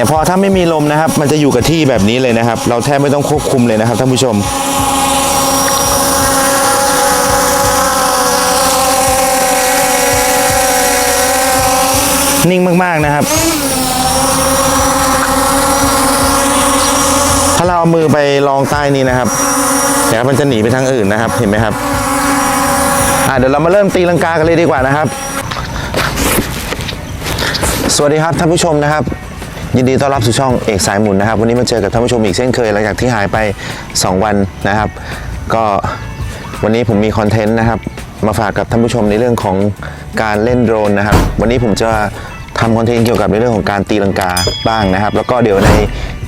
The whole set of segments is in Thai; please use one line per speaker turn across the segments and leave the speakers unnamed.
เนี่ยพอถ้าไม่มีลมนะครับ มันจะอยู่กับที่แบบนี้เลยนะครับ เราแทบไม่ต้องควบคุมเลยนะครับท่านผู้ชมนิ่งมาก ๆ นะครับ ถ้าเราเอามือไปลองใต้นี้นะครับ เดี๋ยวมันจะหนีไปทางอื่นนะครับ เห็นไหมครับ อะเดี๋ยวเรามาเริ่มตีลังกากันเลยดีกว่านะครับ สวัสดีครับท่านผู้ชมนะครับ ยินดีต้อนรับสู่ช่องเอกสายหมุนนะครับ วันนี้มาเจอกับท่านผู้ชมอีกเช่นเคยหลังจากที่หายไป 2 วันนะครับ ก็วันนี้ผมมีคอนเทนต์นะครับ มาฝากกับท่านผู้ชมในเรื่องของการเล่นโดรนนะครับ วันนี้ผมจะทำคอนเทนต์เกี่ยวกับในเรื่องของการตีลังกาบ้างนะครับ แล้วก็เดี๋ยวใน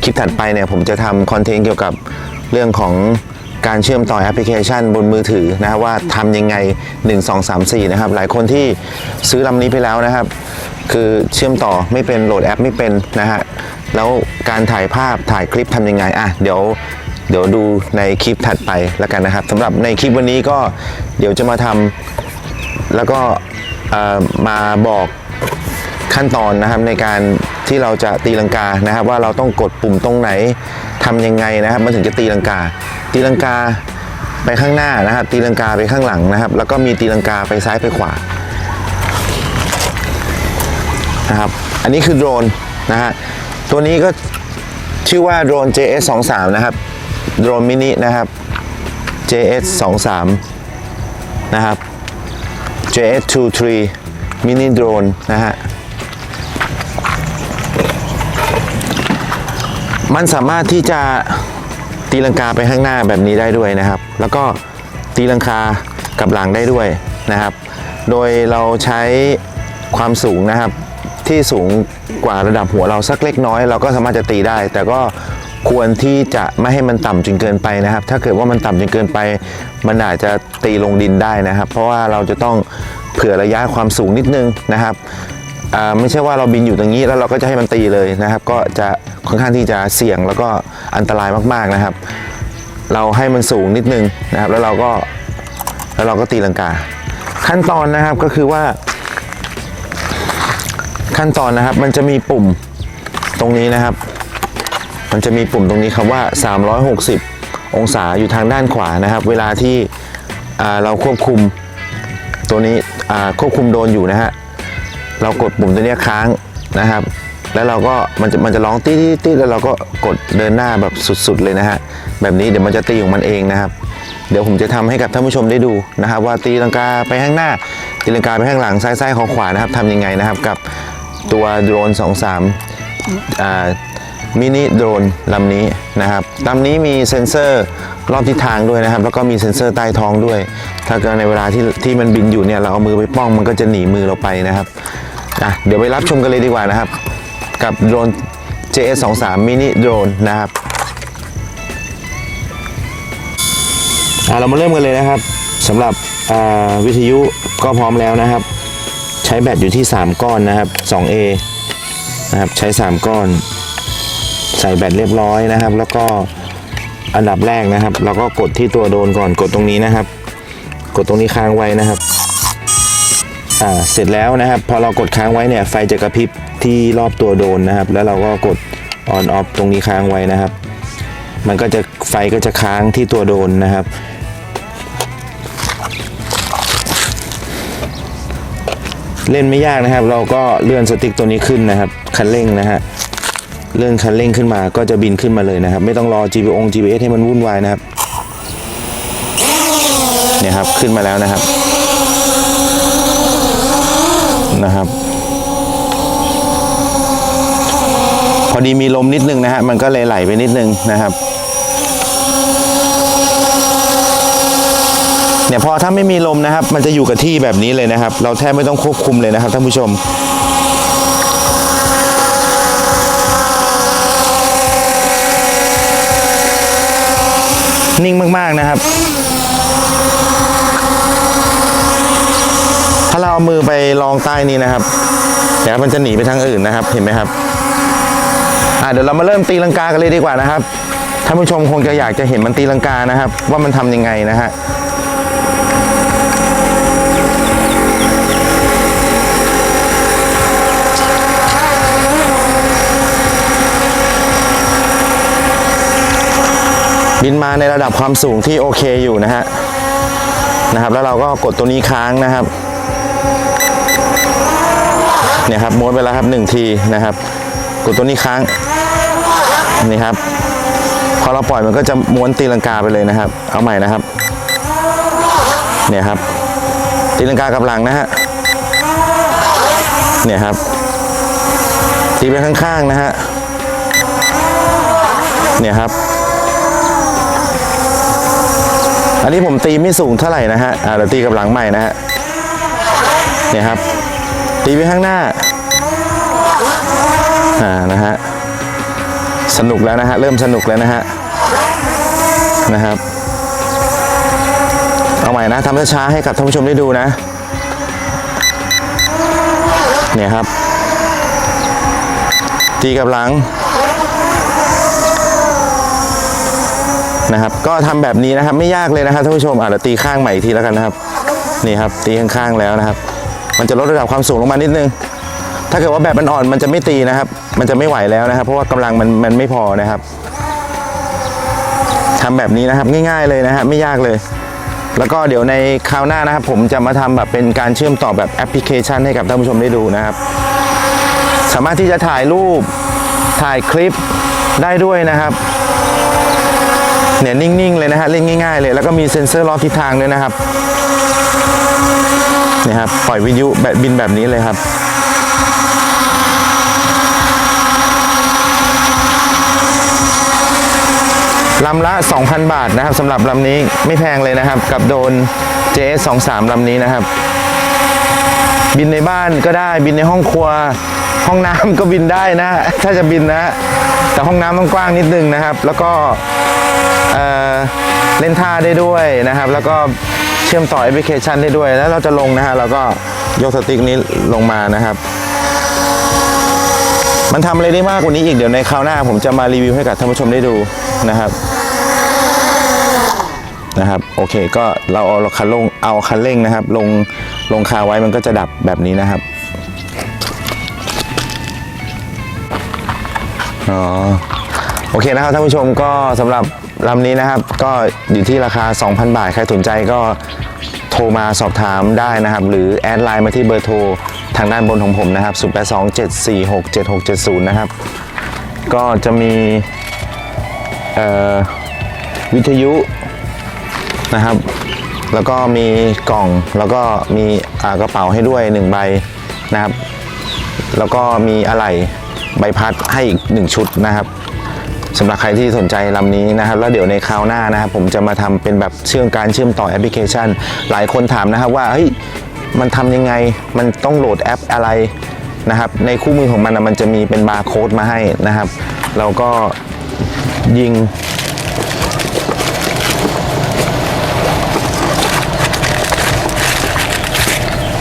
คลิปถัดไปเนี่ยผมจะทำคอนเทนต์เกี่ยวกับเรื่องของการเชื่อมต่อแอปพลิเคชันบนมือถือนะครับว่าทำยังไง 1 2 3 4 นะครับ หลายคนที่ซื้อลำนี้ไปแล้วนะครับ คือเชื่อมต่อไม่เป็นโหลดแอปไม่เป็นนะฮะแล้วการถ่ายภาพถ่ายคลิปทำยังไงอะเดี๋ยวเดี๋ยวดูในคลิปถัดไปแล้วกันนะครับสำหรับในคลิปวันนี้ก็เดี๋ยวจะมาทำแล้วก็มาบอกขั้นตอนนะครับในการที่เราจะตีลังกานะครับ ว่าเราต้องกดปุ่มตรงไหนทำยังไงนะครับมันถึงจะตีลังกา ตีลังกาไปข้างหน้านะครับ ตีลังกาไปข้างหลังนะครับ แล้วก็มีตีลังกาไปซ้ายไปขวา นะครับ อันนี้คือโดรนนะฮะ ตัวนี้ก็ชื่อว่าโดรน JS 2 3นะครับ โดรนมินินะครับ JS 2 3นะครับ JS 2 3มินิโดรนนะฮะ มันสามารถที่จะตีลังกาไปข้างหน้าแบบนี้ได้ด้วยนะครับ แล้วก็ตีลังกากับหลังได้ด้วยนะครับ โดยเราใช้ความสูงนะครับ ที่สูงกว่าระดับหัวเราสักเล็กน้อย เราก็สามารถจะตีได้ แต่ก็ควรที่จะไม่ให้มันต่ำจนเกินไปนะครับ ถ้าเกิดว่ามันต่ำจนเกินไป มันอาจจะตีลงดินได้นะครับ เพราะว่าเราจะต้องเผื่อระยะความสูงนิดนึงนะครับไม่ใช่ว่าเราบินอยู่ตรงนี้แล้วเราก็จะให้มันตีเลยนะครับ ก็จะค่อนข้างที่จะเสี่ยงแล้วก็อันตรายมากๆนะครับ เราให้มันสูงนิดนึงนะครับ แล้วเราก็แล้วเราก็ตีลังกา ขั้นตอนนะครับก็คือว่า ขั้นตอนนะครับ มันจะมีปุ่มตรงนี้นะครับ มันจะมีปุ่มตรงนี้คำว่า 360 องศาอยู่ทางด้านขวานะครับ เวลาที่เราควบคุมตัวนี้ควบคุมโดนอยู่นะฮะเรากดปุ่มตัวนี้ค้างนะครับ แล้วเราก็มันจะมันจะร้องตี้ตี้ตี้แล้วเราก็กดเดินหน้าแบบสุดๆเลยนะฮะแบบนี้เดี๋ยวมันจะตีของมันเองนะครับ เดี๋ยวผมจะทำให้กับท่านผู้ชมได้ดูนะครับ ว่าตีลังกาไปข้างหน้าตีลังกาไปข้างหลังซ้ายซ้ายขวาขวานะครับทำยังไงนะครับกับ ตัวโดรน 23อ่ามินิโดรนลำนี้นะครับลำนี้มีเซ็นเซอร์รอบทิศทางด้วยนะครับ แล้วก็มีเซ็นเซอร์ใต้ท้องด้วย ถ้าเกิดในเวลาที่ที่มันบินอยู่เนี่ยเราเอามือไปป้องมันก็จะหนีมือเราไปนะครับอะเดี๋ยวไปรับชมกันเลยดีกว่านะครับ กับโดรน JS23 mini drone นะครับเรามาเริ่มกันเลยนะครับสำหรับวิทยุก็พร้อมแล้วนะครับ ช้แบตอยู่ที่ 3 ก้อนนะครับ 2A นะครับใช้ 3 ก้อน ใส่แบตเรียบร้อยนะครับ แล้วก็อันดับแรกนะครับ เราก็กดที่ตัวโดรนก่อนกดตรงนี้นะครับ กดตรงนี้ค้างไว้นะครับอ่าเสร็จแล้วนะครับ พอเรากดค้างไว้เนี่ยไฟจะกระพริบที่รอบตัวโดรนนะครับ แล้วเราก็กด on off ตรงนี้ค้างไว้นะครับ มันก็จะไฟก็จะค้างที่ตัวโดรนนะครับ เล่นไม่ยากนะครับ เราก็เลื่อนสติ๊กตัวนี้ขึ้นนะครับ คันเร่งนะฮะเลื่อนคันเร่งขึ้นมาก็จะบินขึ้นมาเลยนะครับ ไม่ต้องรอ GPS GPS ให้มันวุ่นวายนะครับเนี่ยครับขึ้นมาแล้วนะครับนะครับ พอดีมีลมนิดนึงนะฮะมันก็เลยไหลไปนิดนึงนะครับ เนี่ยพอถ้าไม่มีลมนะครับ มันจะอยู่กับที่แบบนี้เลยนะครับ เราแทบไม่ต้องควบคุมเลยนะครับท่านผู้ชมนิ่งมาก ๆ นะครับ ถ้าเราเอามือไปลองใต้นี้นะครับ เดี๋ยวมันจะหนีไปทางอื่นนะครับ เห็นไหมครับ อ่าเดี๋ยวเรามาเริ่มตีลังกากันเลยดีกว่านะครับ ท่านผู้ชมคงจะอยากจะเห็นมันตีลังกานะครับ ว่ามันทำยังไงนะฮะ บินมาในระดับความสูงที่โอเคอยู่นะฮะนะครับ แล้วเราก็กดตัวนี้ค้างนะครับเนี่ยครับม้วนไปแล้วครับหนึ่งทีนะครับ กดตัวนี้ค้างนี่ครับพอเราปล่อยมันก็จะม้วนตีลังกาไปเลยนะครับ เอาใหม่นะครับเนี่ยครับตีลังกากับหลังนะฮะเนี่ยครับตีไปข้างๆนะฮะเนี่ยครับ อันนี้ผมตีไม่สูงเท่าไหร่นะฮะอ่าเดี๋ยวตีกับหลังใหม่นะฮะเนี่ยครับ ตีไปข้างหน้าอ่านะฮะสนุกแล้วนะฮะเริ่มสนุกแล้วนะฮะนะครับ เอาใหม่นะทำช้าๆให้กับท่านผู้ชมได้ดูนะ เนี่ยครับ ตีกับหลัง นะครับ ก็ทำแบบนี้นะครับไม่ยากเลยนะครับท่านผู้ชมอะเดี๋ยวตีข้างใหม่อีกทีแล้วกันนะครับ นี่ครับตีข้างๆแล้วนะครับ มันจะลดระดับความสูงลงมานิดนึง ถ้าเกิดว่าแบบมันอ่อนมันจะไม่ตีนะครับ มันจะไม่ไหวแล้วนะครับ เพราะว่ากำลังมันมันไม่พอนะครับทำแบบนี้นะครับง่ายๆเลยนะฮะไม่ยากเลยแล้วก็เดี๋ยวในคราวหน้านะครับ ผมจะมาทำแบบเป็นการเชื่อมต่อแบบแอปพลิเคชันให้กับท่านผู้ชมได้ดูนะครับ สามารถที่จะถ่ายรูปถ่ายคลิปได้ด้วยนะครับ เนี่ยนิ่งๆเลยนะฮะเล่นง่ายๆเลยแล้วก็มีเซ็นเซอร์ล็อกทิศทางด้วยนะครับเนี่ยครับปล่อยวิทยุแบบบินแบบนี้เลยครับลำละ 2,000 บาทนะครับสำหรับลำนี้ไม่แพงเลยนะครับ กับโดน JS23 ลำนี้นะครับ บินในบ้านก็ได้บินในห้องครัว ห้องน้ำก็บินได้นะ ถ้าจะบินนะ แต่ห้องน้ำต้องกว้างนิดนึงนะครับ แล้วก็ เเล่นท่าได้ด้วยนะครับ แล้วก็เชื่อมต่อแอปพลิเคชันได้ด้วย แล้วเราจะลงนะฮะเราก็ยกสติ๊กนี้ลงมานะครับ มันทำอะไรได้มากกว่านี้อีกเดี๋ยวในคราวหน้า ผมจะมารีวิวให้กับท่านผู้ชมได้ดูนะครับนะครับโอเคก็เราเอาคันลงเอาคันเร่งนะครับ ลงลงคาไว้มันก็จะดับแบบนี้นะครับอ๋อโอเคนะครับท่านผู้ชมก็สำหรับ ลำนี้นะครับก็อยู่ที่ราคา 2,000 บาท ใครสนใจก็โทรมาสอบถามได้นะครับ หรือแอดไลน์มาที่เบอร์โทรทางด้านบนของผมนะครับ 0827467670 นะครับ ก็จะมีวิทยุนะครับ แล้วก็มีกล่องแล้วก็มีกระเป๋าให้ด้วยหนึ่งใบนะครับ แล้วก็มีอะไหล่ใบพัดให้อีกหนึ่งชุดนะครับ สำหรับใครที่สนใจลำนี้นะครับแล้วเดี๋ยวในคราวหน้านะครับผมจะมาทำเป็นแบบเชื่อมการเชื่อมต่อแอปพลิเคชัน หลายคนถามนะครับว่าเฮ้ยมันทำยังไงมันต้องโหลดแอปอะไรนะครับในคู่มือของมันนะมันจะมีเป็นบาร์โค้ดมาให้นะครับ เราก็ยิง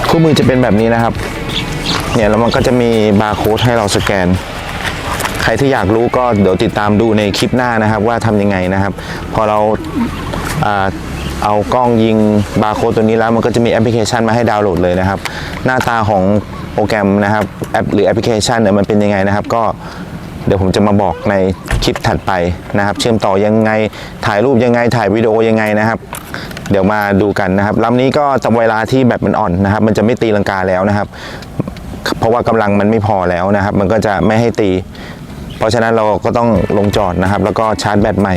คู่มือจะเป็นแบบนี้นะครับเนี่ยแล้วมันก็จะมีบาร์โค้ดให้เราสแกน ใครที่อยากรู้ก็เดี๋ยวติดตามดูในคลิปหน้านะครับ ว่าทำยังไงนะครับ พอเราเอากล้องยิงบาร์โค้ดตัวนี้แล้วมันก็จะมีแอปพลิเคชันมาให้ดาวน์โหลดเลยนะครับ หน้าตาของโปรแกรมนะครับแอปหรือแอปพลิเคชันเนี่ยมันเป็นยังไงนะครับ ก็เดี๋ยวผมจะมาบอกในคลิปถัดไปนะครับ เชื่อมต่อยังไงถ่ายรูปยังไงถ่ายวิดีโอยังไงนะครับ เดี๋ยวมาดูกันนะครับลำนี้ก็จำเวลาที่แบบมันอ่อนนะครับ มันจะไม่ตีลังกาแล้วนะครับ เพราะว่ากำลังมันไม่พอแล้วนะครับ มันก็จะไม่ให้ตี เพราะฉะนั้นเราก็ต้องลงจอดนะครับ แล้วก็ชาร์จแบตใหม่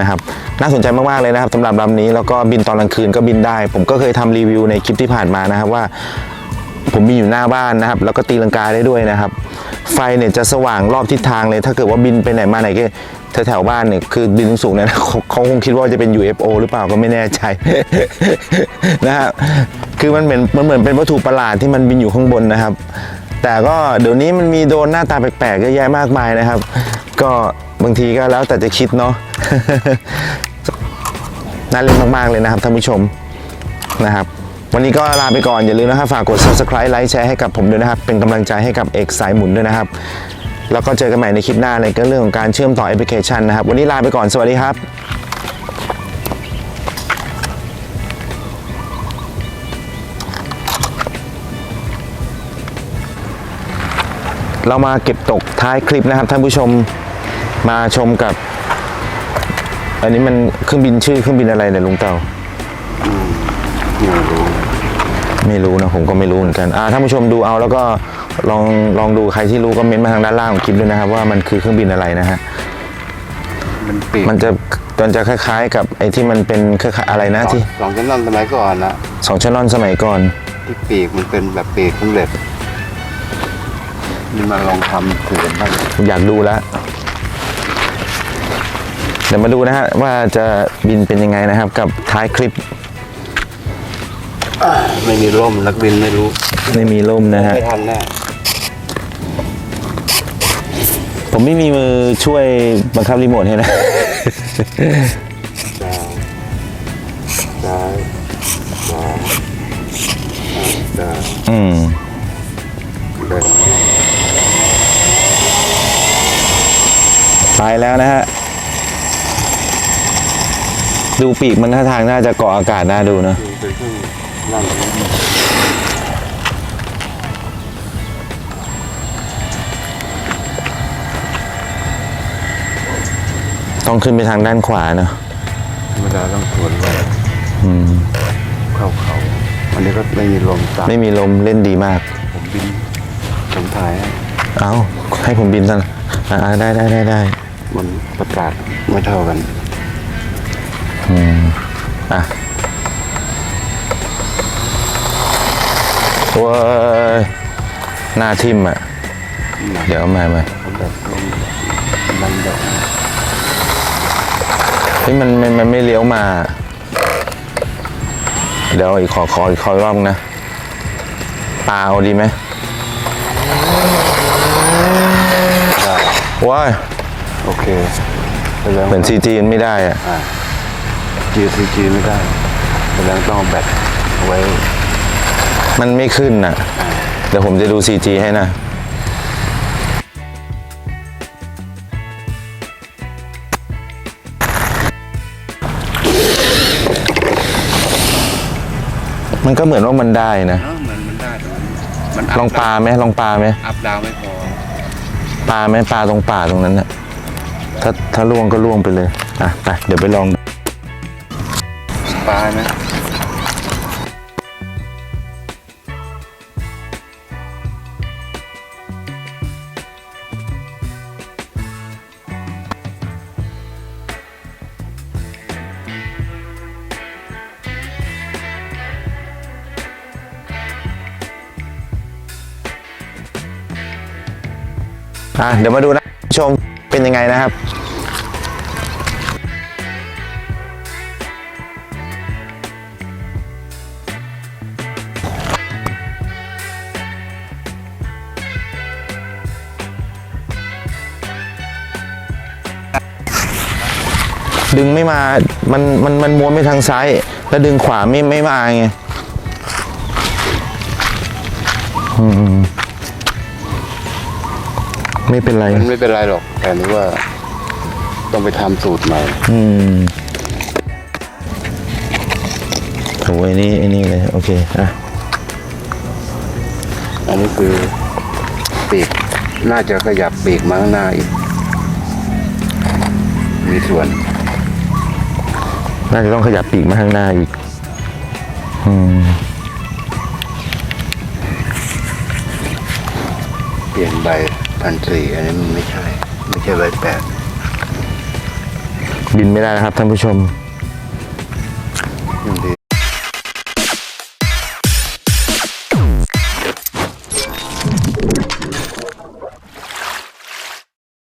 นะครับน่าสนใจมากๆเลยนะครับสำหรับลำนี้แล้วก็บินตอนกลางคืนก็บินได้ ผมก็เคยทำรีวิวในคลิปที่ผ่านมานะครับว่า ผมมีอยู่หน้าบ้านนะครับ แล้วก็ตีลังกาได้ด้วยนะครับ ไฟเนี่ยจะสว่างรอบทิศทางเลย ถ้าเกิดว่าบินไปไหนมาไหนก็แถวๆบ้านเนี่ยคือบินสูงๆเนี่ยเขาเขาคงคิดว่าจะเป็น UFO หรือเปล่าก็ไม่แน่ใจนะครับคือมันเหมือนมันเหมือนเป็นวัตถุประหลาดที่มันบินอยู่ข้างบนนะครับ แต่ก็เดี๋ยวนี้มันมีโดนหน้าตาแปลกๆเยอะแยะมากมายนะครับ ก็บางทีก็แล้วแต่จะคิดเนาะน่าเล่นมากๆเลยนะครับท่านผู้ชมนะครับ วันนี้ก็ลาไปก่อนอย่าลืมนะครับฝากกด subscribe ไลค์แชร์ให้กับผมด้วยนะครับ เป็นกำลังใจให้กับเอกสายหมุนด้วยนะครับ แล้วก็เจอกันใหม่ในคลิปหน้าในเรื่องของการเชื่อมต่อแอปพลิเคชันนะครับ วันนี้ลาไปก่อนสวัสดีครับ เรามาเก็บตกท้ายคลิปนะครับ ท่านผู้ชมมาชมกับ อันนี้มันเครื่องบินชื่อเครื่องบินอะไรเนี่ยลุงเต่า
ไม่รู้
ไม่รู้นะผมก็ไม่รู้เหมือนกันอ่าท่านผู้ชมดูเอาแล้วก็ลองลองดูใครที่รู้ก็เม้นต์มาทางด้านล่างของคลิปด้วยนะครับ ว่ามันคือเครื่องบินอะไรนะฮะ
มันปีก
มันจะมันจะคล้าย ๆ กับไอ้ที่มันเป็นคล้ายๆอะไรนะที่
สองชั้นนอนสมัยก่อนนะ
สองชั้นนอนสมัยก่อน
ที่ปีกมันเป็นแบบปีกสำเร็จ นี่มาลองทำถือกันบ้าง
อยากดูแล้วเดี๋ยวมาดูนะฮะว่าจะบินเป็นยังไงนะครับ กับท้ายคลิป
ไม่มีร่มนักบินไม่รู้
ไม่มีล่มนะฮะ
ไม่ทันแน่
ผมไม่มีมือช่วยบังคับรีโมทให้นะ
ซ้ายซ้ายขวาซ้าย
อืม
เดิน
ไปแล้วนะฮะ ดูปีกมันท่าทางน่าจะเกาะอากาศน่าดูเนอะ
เป็นเครื่องนั่ง
ต้องขึ้นไปทางด้านขวาเนอะ
ธรรมดาต้องสวนไว้
อืม
เข้าเขาวันนี้ก็ไม่มีลมตัด
ไม่มีลมเล่นดีมาก
ผมบินผมถ่ายให้
เอาให้ผมบินซะอ่าได้ได้ได้ได้
มันประกาศไม่เท่ากัน
อืมอะโอ้ยหน้าทิมอะ เดี๋ยวมามา
เขาแบบลมดันดอก
เฮ้ยมันมันมันไม่เลี้ยวมา เดี๋ยวอีกขอขออีกขออีกรอบนะปลาเอาดีไหม
ได้
ว้าย
โอเคแสดง
เหมือนซีจีไม่ได้อะ
อ่า GCG ไม่ได้แสดงต้องเอาแบตไว้
มันไม่ขึ้นอะ เดี๋ยวผมจะดู CG ให้นะ มันก็เหมือนว่ามันได้นะ
เออเหมือนมันได้แต่มันมัน
ลองปลาไหมลองปลาไหม
อัพดาวไม่พอ
ปลาไหมปลาตรงป่าตรงนั้นน่ะ ถ้าถ้าล่วงก็ล่วงไปเลย อะไปเดี๋ยวไปลอง
ปลาไหม
อะเดี๋ยวมาดูนะชม เป็นยังไงนะครับดึงไม่มา มัน มัน มันม้วนไปทางซ้าย แล้วดึงขวาไม่ ไม่มาไง อืม ไม่เป็นไร
มันไม่เป็นไรหรอก แต่นี่ว่า ต้องไปทำสูตรใหม่
อืมโถไอ้นี่ไอ้นี่เลย โอเค อะ
อันนี้คือปีก น่าจะขยับปีกมาข้างหน้าอีก มีส่วน
น่าจะต้องขยับปีกมาข้างหน้าอีก อืม
เปลี่ยนใบ พันสี่อันนี้มันไม่ใช่ ไม่ใช่ใบแปด
บินไม่ได้นะครับท่านผู้ชม ยังดี